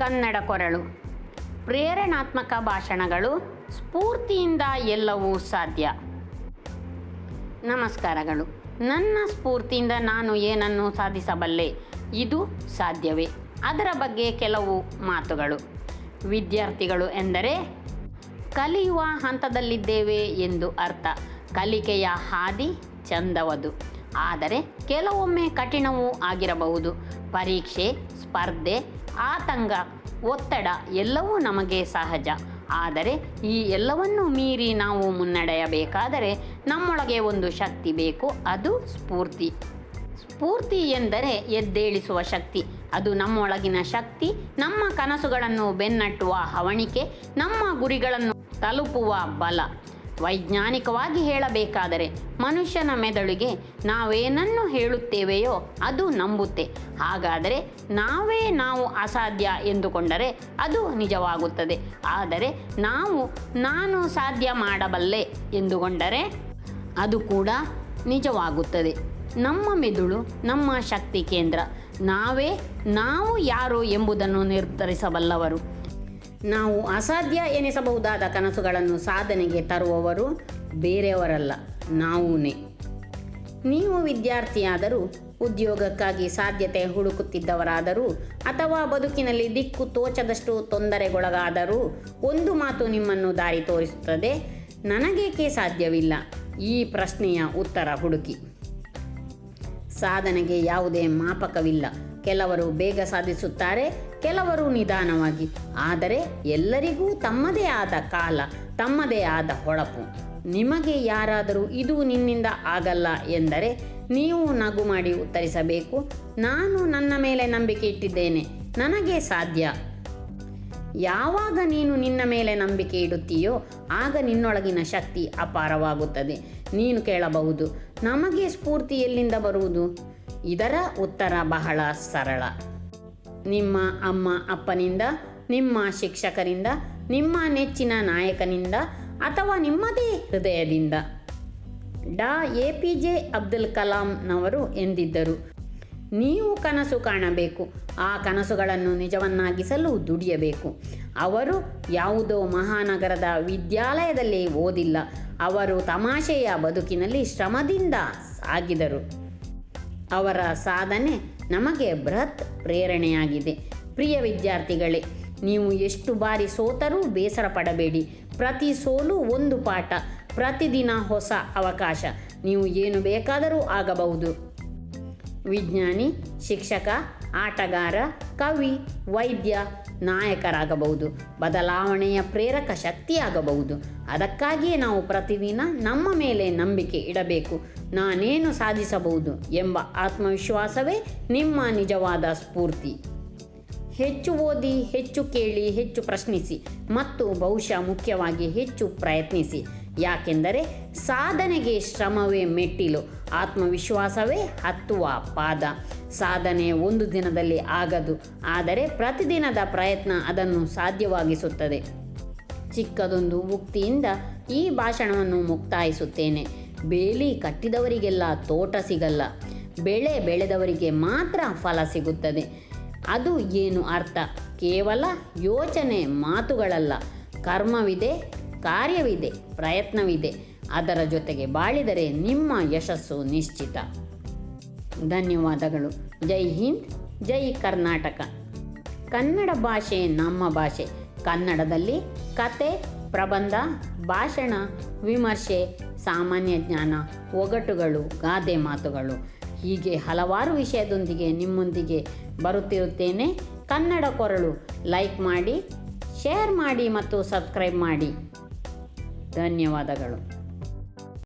ಕನ್ನಡ ಕೊರಳು ಪ್ರೇರಣಾತ್ಮಕ ಭಾಷಣಗಳು ಸ್ಫೂರ್ತಿಯಿಂದ ಎಲ್ಲವೂ ಸಾಧ್ಯ. ನಮಸ್ಕಾರಗಳು. ನನ್ನ ಸ್ಫೂರ್ತಿಯಿಂದ ನಾನು ಏನನ್ನು ಸಾಧಿಸಬಲ್ಲೆ. ಇದು ಸಾಧ್ಯವೇ. ಅದರ ಬಗ್ಗೆ ಕೆಲವು ಮಾತುಗಳು. ವಿದ್ಯಾರ್ಥಿಗಳು ಎಂದರೆ, ಕಲಿಯುವ ಹಂತದಲ್ಲಿದ್ದೇವೆ ಎಂದು ಅರ್ಥ. ಕಲಿಕೆಯ ಹಾದಿ ಚಂದವದು. ಆದರೆ ಕೆಲವೊಮ್ಮೆ ಕಠಿಣವೂ ಆಗಿರಬಹುದು. ಪರೀಕ್ಷೆ ಸ್ಪರ್ಧೆ, ಆತಂಕ, ಒತ್ತಡ ಎಲ್ಲವೂ ನಮಗೆ ಸಹಜ. ಆದರೆ ಈ ಎಲ್ಲವನ್ನು ಮೀರಿ ನಾವು ಮುನ್ನಡೆಯಬೇಕಾದರೆ ನಮ್ಮೊಳಗೆ ಒಂದು ಶಕ್ತಿ ಬೇಕು, ಅದು ಸ್ಫೂರ್ತಿ. ಸ್ಫೂರ್ತಿ ಎಂದರೆ ಎದ್ದೇಳಿಸುವ ಶಕ್ತಿ. ಅದು ನಮ್ಮೊಳಗಿನ ಶಕ್ತಿ, ನಮ್ಮ ಕನಸುಗಳನ್ನು ಬೆನ್ನಟ್ಟುವ ಹವಣಿಕೆ, ನಮ್ಮ ಗುರಿಗಳನ್ನು ತಲುಪುವ ಬಲ. ವೈಜ್ಞಾನಿಕವಾಗಿ ಹೇಳಬೇಕಾದರೆ ಮನುಷ್ಯನ ಮೆದುಳಿಗೆ ನಾವೇನನ್ನು ಹೇಳುತ್ತೇವೆಯೋ ಅದು ನಂಬುತ್ತೆ. ಹಾಗಾದರೆ ನಾವೇ ನಾವು ಅಸಾಧ್ಯ ಎಂದುಕೊಂಡರೆ ಅದು ನಿಜವಾಗುತ್ತದೆ. ಆದರೆ ನಾವು ನಾನು ಸಾಧ್ಯ ಮಾಡಬಲ್ಲೆ ಎಂದುಕೊಂಡರೆ ಅದು ಕೂಡ ನಿಜವಾಗುತ್ತದೆ. ನಮ್ಮ ಮೆದುಳು, ನಮ್ಮ ಶಕ್ತಿ ಕೇಂದ್ರ. ನಾವೇ, ನಾವು ಯಾರು ಎಂಬುದನ್ನು ನಿರ್ಧರಿಸಬಲ್ಲವರು. ನಾವು ಅಸಾಧ್ಯ ಎನಿಸಬಹುದಾದ ಕನಸುಗಳನ್ನು ಸಾಧನೆಗೆ ತರುವವರು ಬೇರೆಯವರಲ್ಲ, ನಾವೂನೇ. ನೀವು ವಿದ್ಯಾರ್ಥಿಯಾದರೂ, ಉದ್ಯೋಗಕ್ಕಾಗಿ ಸಾಧ್ಯತೆ ಹುಡುಕುತ್ತಿದ್ದವರಾದರೂ, ಅಥವಾ ಬದುಕಿನಲ್ಲಿ ದಿಕ್ಕು ತೋಚದಷ್ಟು ತೊಂದರೆಗೊಳಗಾದರೂ, ಒಂದು ಮಾತು ನಿಮ್ಮನ್ನು ದಾರಿ ತೋರಿಸುತ್ತದೆ, ನನಗೇಕೆ ಸಾಧ್ಯವಿಲ್ಲ? ಈ ಪ್ರಶ್ನೆಯ ಉತ್ತರ ಹುಡುಕಿ. ಸಾಧನೆಗೆ ಯಾವುದೇ ಮಾಪಕವಿಲ್ಲ. ಕೆಲವರು ಬೇಗ ಸಾಧಿಸುತ್ತಾರೆ, ಕೆಲವರು ನಿಧಾನವಾಗಿ. ಆದರೆ ಎಲ್ಲರಿಗೂ ತಮ್ಮದೇ ಆದ ಕಾಲ, ತಮ್ಮದೇ ಆದ ಹೊಳಪು. ನಿಮಗೆ ಯಾರಾದರೂ ಇದು ನಿನ್ನಿಂದ ಆಗಲ್ಲ ಎಂದರೆ ನೀವು ನಗು ಮಾಡಿ ಉತ್ತರಿಸಬೇಕು, ನಾನು ನನ್ನ ಮೇಲೆ ನಂಬಿಕೆ ಇಟ್ಟಿದ್ದೇನೆ, ನನಗೆ ಸಾಧ್ಯ. ಯಾವಾಗ ನೀನು ನಿನ್ನ ಮೇಲೆ ನಂಬಿಕೆ ಇಡುತ್ತೀಯೋ, ಆಗ ನಿನ್ನೊಳಗಿನ ಶಕ್ತಿ ಅಪಾರವಾಗುತ್ತದೆ. ನೀನು ಕೇಳಬಹುದು, ನಮಗೆ ಸ್ಫೂರ್ತಿ ಎಲ್ಲಿಂದ ಬರುವುದು? ಇದರ ಉತ್ತರ ಬಹಳ ಸರಳ. ನಿಮ್ಮ ಅಮ್ಮ ಅಪ್ಪನಿಂದ, ನಿಮ್ಮ ಶಿಕ್ಷಕರಿಂದ, ನಿಮ್ಮ ನೆಚ್ಚಿನ ನಾಯಕನಿಂದ ಅಥವಾ ನಿಮ್ಮದೇ ಹೃದಯದಿಂದ. ಡಾ. ಎ. ಪಿ. ಜೆ. ಅಬ್ದುಲ್ ಕಲಾಂನವರು ಎಂದಿದ್ದರು. ನೀವು ಕನಸು ಕಾಣಬೇಕು. ಆ ಕನಸುಗಳನ್ನು ನಿಜವನ್ನಾಗಿಸಲು ದುಡಿಯಬೇಕು. ಅವರು ಯಾವುದೋ ಮಹಾನಗರದ ವಿದ್ಯಾಲಯದಲ್ಲಿ ಓದಿಲ್ಲ. ಅವರು ತಮಾಷೆಯ ಬದುಕಿನಲ್ಲಿ ಶ್ರಮದಿಂದ ಸಾಗಿದರು. ಅವರ ಸಾಧನೆ ನಮಗೆ ಬೃಹತ್ ಪ್ರೇರಣೆಯಾಗಿದೆ. ಪ್ರಿಯ ವಿದ್ಯಾರ್ಥಿಗಳೇ, ನೀವು ಎಷ್ಟು ಬಾರಿ ಸೋತರೂ ಬೇಸರ ಪಡಬೇಡಿ. ಪ್ರತಿ ಸೋಲು ಒಂದು ಪಾಠ, ಪ್ರತಿದಿನ ಹೊಸ ಅವಕಾಶ. ನೀವು ಏನು ಬೇಕಾದರೂ ಆಗಬಹುದು. ವಿಜ್ಞಾನಿ, ಶಿಕ್ಷಕ ಆಟಗಾರ, ಕವಿ, ವೈದ್ಯ, ನಾಯಕರಾಗಬಹುದು. ಬದಲಾವಣೆಯ ಪ್ರೇರಕ ಶಕ್ತಿಯಾಗಬಹುದು. ಅದಕ್ಕಾಗಿಯೇ ನಾವು ಪ್ರತಿದಿನ ನಮ್ಮ ಮೇಲೆ ನಂಬಿಕೆ ಇಡಬೇಕು. ನಾನೇನು ಸಾಧಿಸಬಹುದು ಎಂಬ ಆತ್ಮವಿಶ್ವಾಸವೇ ನಿಮ್ಮ ನಿಜವಾದ ಸ್ಫೂರ್ತಿ. ಹೆಚ್ಚು ಓದಿ, ಹೆಚ್ಚು ಕೇಳಿ, ಹೆಚ್ಚು ಪ್ರಶ್ನಿಸಿ ಮತ್ತು ಬಹುಶಃ ಮುಖ್ಯವಾಗಿ ಹೆಚ್ಚು ಪ್ರಯತ್ನಿಸಿ. ಯಾಕೆಂದರೆ ಸಾಧನೆಗೆ ಶ್ರಮವೇ ಮೆಟ್ಟಿಲು, ಆತ್ಮವಿಶ್ವಾಸವೇ ಹತ್ತುವ ಪಾದ. ಸಾಧನೆ ಒಂದು ದಿನದಲ್ಲಿ ಆಗದು, ಆದರೆ ಪ್ರತಿದಿನದ ಪ್ರಯತ್ನ ಅದನ್ನು ಸಾಧ್ಯವಾಗಿಸುತ್ತದೆ. ಚಿಕ್ಕದೊಂದು ಉಕ್ತಿಯಿಂದ ಈ ಭಾಷಣವನ್ನು ಮುಕ್ತಾಯಿಸುತ್ತೇನೆ. ಬೇಲಿ ಕಟ್ಟಿದವರಿಗೆಲ್ಲ ತೋಟ ಸಿಗಲ್ಲ, ಬೆಳೆ ಬೆಳೆದವರಿಗೆ ಮಾತ್ರ ಫಲ ಸಿಗುತ್ತದೆ. ಅದು ಏನು ಅರ್ಥ? ಕೇವಲ ಯೋಚನೆ ಮಾತುಗಳಲ್ಲ. ಕರ್ಮವಿದೆ ಕಾರ್ಯವಿದೆ, ಪ್ರಯತ್ನವಿದೆ. ಅದರ ಜೊತೆಗೆ ಬಾಳಿದರೆ ನಿಮ್ಮ ಯಶಸ್ಸು ನಿಶ್ಚಿತ. ಧನ್ಯವಾದಗಳು. ಜೈ ಹಿಂದ್, ಜೈ ಕರ್ನಾಟಕ. ಕನ್ನಡ ಭಾಷೆ ನಮ್ಮ ಭಾಷೆ. ಕನ್ನಡದಲ್ಲಿ ಕತೆ, ಪ್ರಬಂಧ, ಭಾಷಣ, ವಿಮರ್ಶೆ, ಸಾಮಾನ್ಯ ಜ್ಞಾನ, ಒಗಟುಗಳು, ಗಾದೆ ಮಾತುಗಳು. ಹೀಗೆ ಹಲವಾರು ವಿಷಯದೊಂದಿಗೆ ನಿಮ್ಮೊಂದಿಗೆ ಬರುತ್ತಿರುತ್ತೇನೆ. ಕನ್ನಡ ಕೊರಳು. ಲೈಕ್ ಮಾಡಿ, ಶೇರ್ ಮಾಡಿ ಮತ್ತು ಸಬ್ಸ್ಕ್ರೈಬ್ ಮಾಡಿ. ಧನ್ಯವಾದಗಳು.